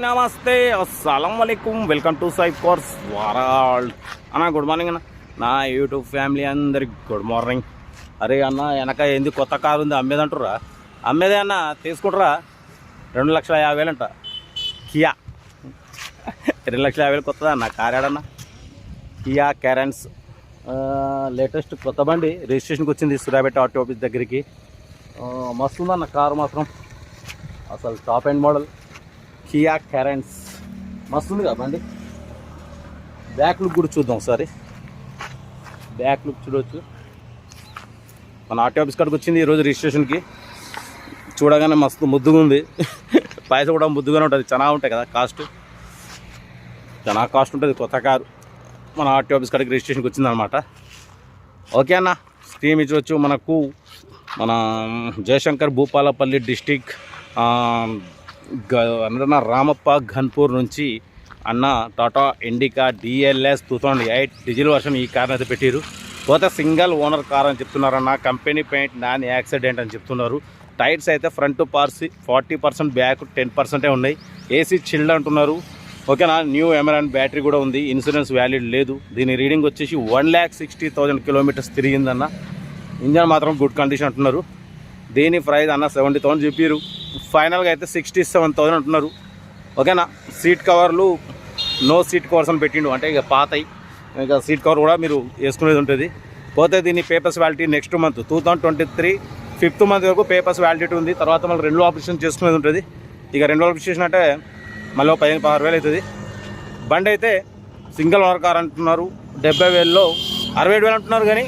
నమస్తే అస్సలం వలైకుం welcome to Saif cars world అన్న గుడ్ మార్నింగ్ అన్న. నా యూట్యూబ్ ఫ్యామిలీ అందరికి గుడ్ మార్నింగ్. అరే అన్న వెనక ఏంది కొత్త కారు ఉంది అమ్మేదంటురా అమ్మేదే అన్న తీసుకుంటారా రెండు లక్షల యాభై వేలు అంట. కియా. రెండు లక్షల యాభై వేలు కొత్తదా అన్న? Car Kia Carens. లేటెస్ట్ కొత్త బండి రిజిస్ట్రేషన్కి వచ్చింది సూర్యాపేట ఆటో ఆఫీస్ దగ్గరికి. మస్తుందన్న మస్తు ఉందన్న కారు మాత్రం. అసలు top and model. Kia Carens మస్తు ఉంది కదా బండి? బ్యాక్ లుక్ కూడా చూద్దాం ఒకసారి. బ్యాక్ లుక్ చూడవచ్చు మన ఆర్టీ ఆఫీస్ కాడికి వచ్చింది ఈరోజు రిజిస్ట్రేషన్కి చూడగానే మస్తు ముద్దుగా ఉంది. పైస కూడా ముద్దుగానే ఉంటుంది. చాలా ఉంటాయి కదా కాస్ట్ చాలా కాస్ట్ ఉంటుంది కొత్త కారు. మన ఆర్టీ ఆఫీస్ కాడికి రిజిస్ట్రేషన్కి వచ్చిందనమాట ఓకే అన్న స్క్రీమ్ ఇచ్చవచ్చు మనకు మన జయశంకర్ భూపాలపల్లి డిస్టిక్ గ అన్న రామప్ప ఘన్పూర్ నుంచి అన్న Tata Indica DLS two thousand eight diesel version ఈ కార్ని అయితే పెట్టారు పోతే సింగిల్ ఓనర్ కార్ అని చెప్తున్నారన్న కంపెనీ పెయింట్ నాన్ యాక్సిడెంట్ అని చెప్తున్నారు. టైర్స్ అయితే ఫ్రంట్ పార్సీ ఫార్టీ పర్సెంట్ బ్యాక్ టెన్ పర్సెంటే ఉన్నాయి. ఏసీ చిల్డ్ అంటున్నారు. ఓకేనా న్యూ ఎమరాన్ బ్యాటరీ కూడా ఉంది ఇన్సూరెన్స్ వ్యాలిడ్ లేదు. దీని రీడింగ్ వచ్చేసి one lakh sixty thousand kilometres తిరిగిందన్న. Engine మాత్రం గుడ్ కండిషన్ అంటున్నారు. దీని ప్రైస్ అన్న సెవెంటీ థౌసండ్ చెప్పారు ఫైనల్గా అయితే సిక్స్టీ సెవెన్ థౌసండ్ అంటున్నారు. ఓకేనా? సీట్ కవర్లు నో సీట్ కవర్స్ అని పెట్టిండు. అంటే ఇక పాతయి. ఇక సీట్ కవర్ కూడా మీరు వేసుకునేది ఉంటుంది. పోతే దీని papers validity next month. Two thousand twenty three fifth month వరకు పేపర్స్ వ్యాలిడిటీ ఉంది. తర్వాత మళ్ళీ రెండు ఆపరేషన్ చేసుకునేది ఉంటుంది. ఇక రెండు ఆపరేషన్ అంటే మళ్ళీ ఒక పదిహేను పదహారు వేలు అవుతుంది. బండి అయితే సింగిల్ ఓనర్ కార్ అంటున్నారు. డెబ్బై వేలలో అరవై ఏడు వేలు అంటున్నారు కానీ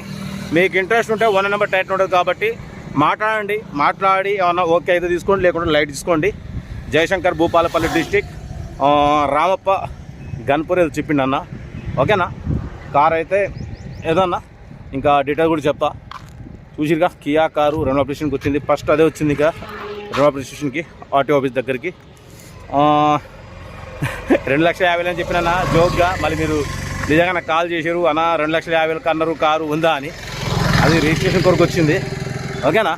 మీకు ఇంట్రెస్ట్ ఉంటే వన్ నెంబర్ టైట్ ఉంటుంది కాబట్టి మాట్లాడండి మాట్లాడి ఏమన్నా ఓకే అయితే తీసుకోండి లేకుంటే లైట్ తీసుకోండి. జయశంకర్ భూపాలపల్లి డిస్టిక్ రామప్ప గన్పూర్ ఏదో చెప్పిండి అన్న. ఓకేనా? కార్ అయితే ఏదన్నా? ఇంకా డీటెయిల్ కూడా చెప్తా. చూసిరుగా కియా కారు రెండు ఆపరేషన్కి వచ్చింది. ఫస్ట్ అదే వచ్చింది ఇంకా రెండు ఆపరేషన్కి ఆర్టీ ఆఫీస్ దగ్గరికి. రెండు లక్షల యాభై అని చెప్పిన జోక్గా మళ్ళీ మీరు నిజంగా నాకు కాల్ చేశారు అన్న రెండు లక్షల యాభై వేలకు అన్నారు కారు ఉందా అని. అది రిజిస్ట్రేషన్ కొరకు వచ్చింది. ఓకేనా?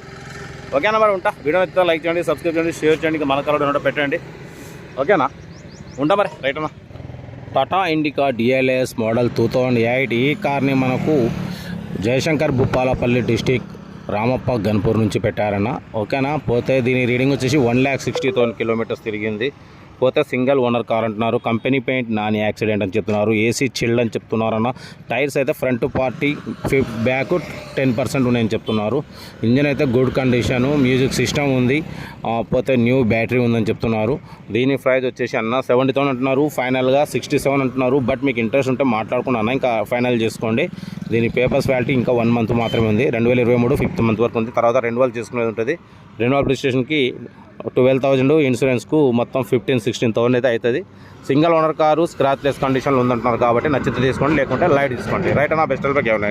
ఓకేనా మరి ఉంటా? వీడియో నచ్చితే లైక్ చేయండి సబ్స్క్రైబ్ చేయండి షేర్ చేయండి ఇంకా మన కలర్ ఉంటే పెట్టండి. ఓకేనా? ఉంటా మరి రైట్ అన్న. Tata Indica DLS model two thousand eight ఈ కార్ని మనకు జయశంకర్ భూపాలపల్లి డిస్టిక్ రామప్ప గన్పూర్ నుంచి పెట్టారన్న. ఓకేనా? పోతే దీని రీడింగ్ వచ్చేసి one lakh sixty thousand kilometres తిరిగింది. పోతే సింగిల్ ఓనర్ కార్ అంటున్నారు. కంపెనీ పెయింట్ నాన్ యాక్సిడెంట్ అని చెప్తున్నారు. ఏసీ చిల్డ్ అని చెప్తున్నారన్న. టైర్స్ అయితే front forty back ten percent ఉన్నాయని చెప్తున్నారు. ఇంజన్ అయితే గుడ్ కండిషన్ మ్యూజిక్ సిస్టమ్ ఉంది. పోతే న్యూ బ్యాటరీ ఉందని చెప్తున్నారు. దీని ప్రైస్ వచ్చేసి అన్న సెవెంటీ థౌసండ్ అంటున్నారు. ఫైనల్గా సిక్స్టీ సెవెన్ అంటున్నారు. బట్ మీకు ఇంట్రెస్ట్ ఉంటే మాట్లాడుకున్నా అన్న. ఇంకా ఫైనల్ చేసుకోండి. దీని పేపర్స్ వ్యాలిటీ ఇంకా వన్ మంత్ మాత్రమే ఉంది. రెండు వేల ఇరవై మూడు ఫిఫ్త్ మంత్ వరకు ఉంది. తర్వాత రెన్యువల్ చేసుకునేది ఉంటుంది. రెన్యువల్ రిజిస్ట్రేషన్కి ట్వెల్వ్ థౌజండ్ ఇన్సూరెన్స్కు మొత్తం ఫిఫ్టీన్ సిక్స్టీన్ థౌసండ్ అయితే అవుతుంది. సింగిల్ ఓనర్ కారు స్క్రాచ్లెస్ కండిషన్లో ఉందంటున్నారు కాబట్టి నచ్చితే తీసుకోండి లేకుంటే లైట్ తీసుకోండి. రైట్ అన్న బెస్ట్ ఏమైనా